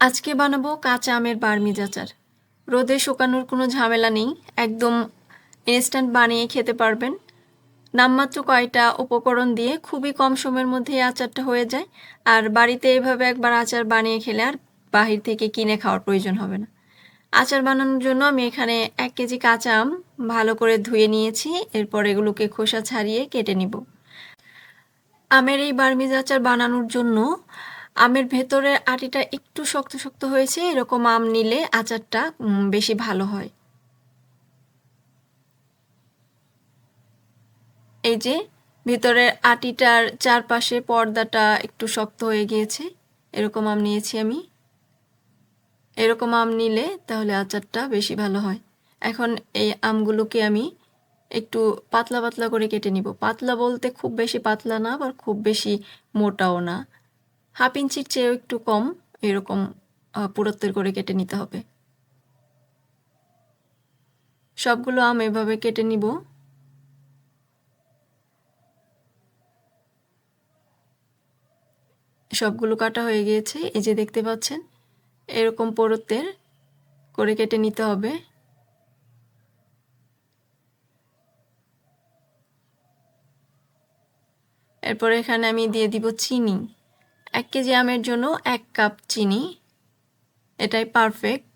আজকে বানাবো কাঁচা আমের বার্মিজ আচার রোদে শুকানোর কোনো ঝামেলা নেই, একদম ইনস্ট্যান্ট বানিয়ে খেতে পারবেন। নামমাত্র কয়টা উপকরণ দিয়ে খুবই কম সময়ের মধ্যে এই আচারটা হয়ে যায়, আর বাড়িতে এভাবে একবার আচার বানিয়ে খেলে আর বাহির থেকে কিনে খাওয়ার প্রয়োজন হবে না। আচার বানানোর জন্য আমি এখানে এক কেজি কাঁচা আম ভালো করে ধুয়ে নিয়েছি, এরপর এগুলোকে খোসা ছাড়িয়ে কেটে নিব। আমের এই বার্মিজ আচার বানানোর জন্য আমের ভেতরের আটিটা একটু শক্ত শক্ত হয়েছে, এরকম আম নিলে আচারটা বেশি ভালো হয়। এই যে, ভিতরের আটিটার চারপাশে পর্দাটা একটু শক্ত হয়ে গিয়েছে, এরকম আম নিয়েছি আমি। এরকম আম নিলে তাহলে আচারটা বেশি ভালো হয়। এখন এই আমগুলোকে আমি একটু পাতলা পাতলা করে কেটে নিব। পাতলা বলতে খুব বেশি পাতলা না, আবার খুব বেশি মোটাও না। হাফ ইঞ্চির চেয়েও একটু কম এরকম আহ, করে কেটে নিতে হবে। সবগুলো আম এভাবে কেটে নিব। সবগুলো কাটা হয়ে গিয়েছে। এই যে দেখতে পাচ্ছেন এরকম পুরুত্বের করে কেটে নিতে হবে। এরপর এখানে আমি দিয়ে দিব চিনি। এক কেজি আমের জন্য এক কাপ চিনি। এটাই পারফেক্ট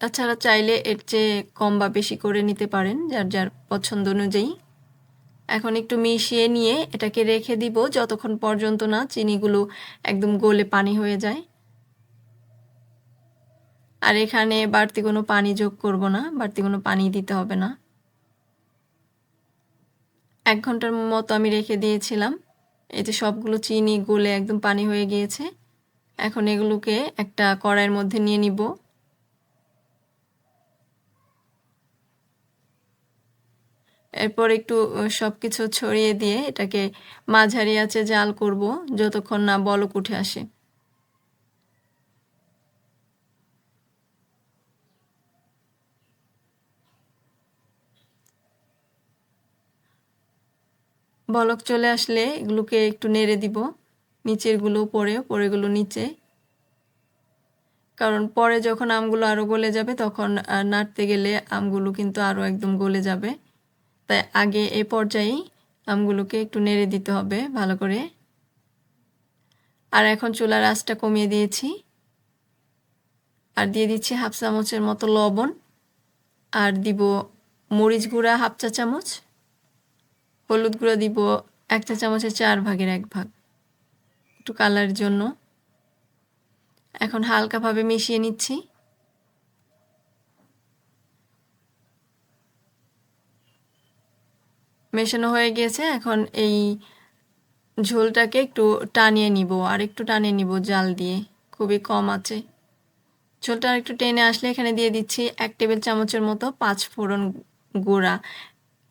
তাছাড়া চাইলে এর চেয়ে কম বা বেশি করে নিতে পারেন, যার যার পছন্দ অনুযায়ী। এখন একটু মিশিয়ে নিয়ে এটাকে রেখে দিব যতক্ষণ পর্যন্ত না চিনিগুলো একদম গলে পানি হয়ে যায়। আর এখানে বাড়তি কোনো পানি যোগ করব না, বাড়তি কোনো পানি দিতে হবে না। এক ঘণ্টার মতো আমি রেখে দিয়েছিলাম। যে সবগুলো চিনি, গলে একদম পানি হয়ে গিয়েছে। এখন এগুলোকে একটা কড়াইয়ের মধ্যে নিয়ে নিব। এরপর একটু সব কিছু ছড়িয়ে দিয়ে এটাকে মাঝারি আঁচে জাল করব, যতক্ষণ না বলক উঠে আসে। বলক চলে আসলে এগুলোকে একটু নেড়ে দিব। নিচেরগুলো পরে পরেগুলো নিচে। কারণ পরে যখন আমগুলো আরও গলে যাবে, তখন নাড়তে গেলে আমগুলো কিন্তু আরও একদম গলে যাবে। তাই আগে এ পর্যায়েই আমগুলোকে একটু নেড়ে দিতে হবে ভালো করে। আর এখন চুলার আঁচটা কমিয়ে দিয়েছি। আর দিয়ে দিচ্ছি হাফ চামচের মতো লবণ। আর দিব মরিচ গুঁড়া হাফ চা চামচ। হলুদ গুঁড়ো দিব এক চা চামচের চার ভাগের এক ভাগ। একটু কালারের জন্য। এখন হালকাভাবে মিশিয়ে নিচ্ছি। মেশানো হয়ে গিয়েছে এখন এই ঝোলটাকে একটু টানিয়ে নিব, আর একটু টানিয়ে নিব জাল দিয়ে। খুবই কম আছে। ঝোলটা একটু টেনে আসলে এখানে দিয়ে দিচ্ছি এক টেবিল চামচের মতো পাঁচ ফোড়ন গুঁড়া।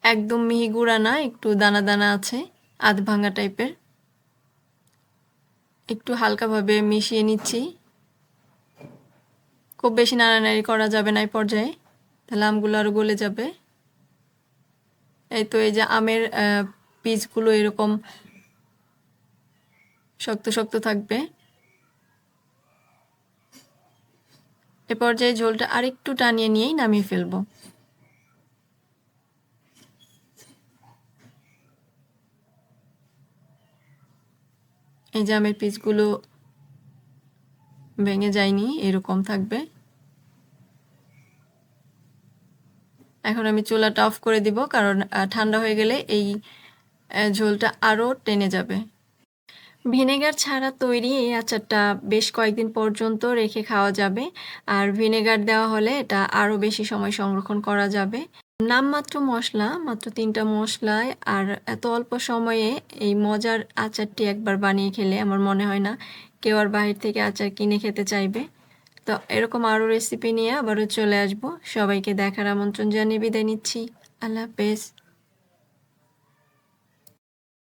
একদম মিহি গুঁড়া না, একটু দানা দানা আছে, আধ ভাঙা টাইপের। একটু হালকাভাবে মিশিয়ে নিচ্ছি। খুব বেশি নাড়ানাড়ি করা যাবে না এই পর্যায়ে, তাহলে আমগুলো আরও গলে যাবে। এই তো এই যে আমের পিসগুলো এরকম শক্ত শক্ত থাকবে। এ পর্যায়ে ঝোলটা আরেকটু টানিয়ে নিয়েই নামিয়ে ফেলব। এই যে আমের পিসগুলো ভেঙে যায়নি, এরকম থাকবে। এখন আমি চুলাটা অফ করে দিব, কারণ ঠান্ডা হয়ে গেলে এই ঝোলটা আরও টেনে যাবে। ভিনেগার ছাড়া তৈরি এই আচারটা বেশ কয়েকদিন পর্যন্ত রেখে খাওয়া যাবে, আর ভিনেগার দেওয়া হলে এটা আরও বেশি সময় সংরক্ষণ করা যাবে। নামমাত্র মশলা, মাত্র তিনটা মশলায় আর এত অল্প সময়ে এই মজার আচারটি একবার বানিয়ে খেলে আমার মনে হয় না কেউ আর বাহির থেকে আচার কিনে খেতে চাইবে। তো এরকম আরও রেসিপি নিয়ে আবারও চলে আসব। সবাইকে দেখার আমন্ত্রণ জানিয়ে বিদায় নিচ্ছি। আল্লাহ হাফেজ।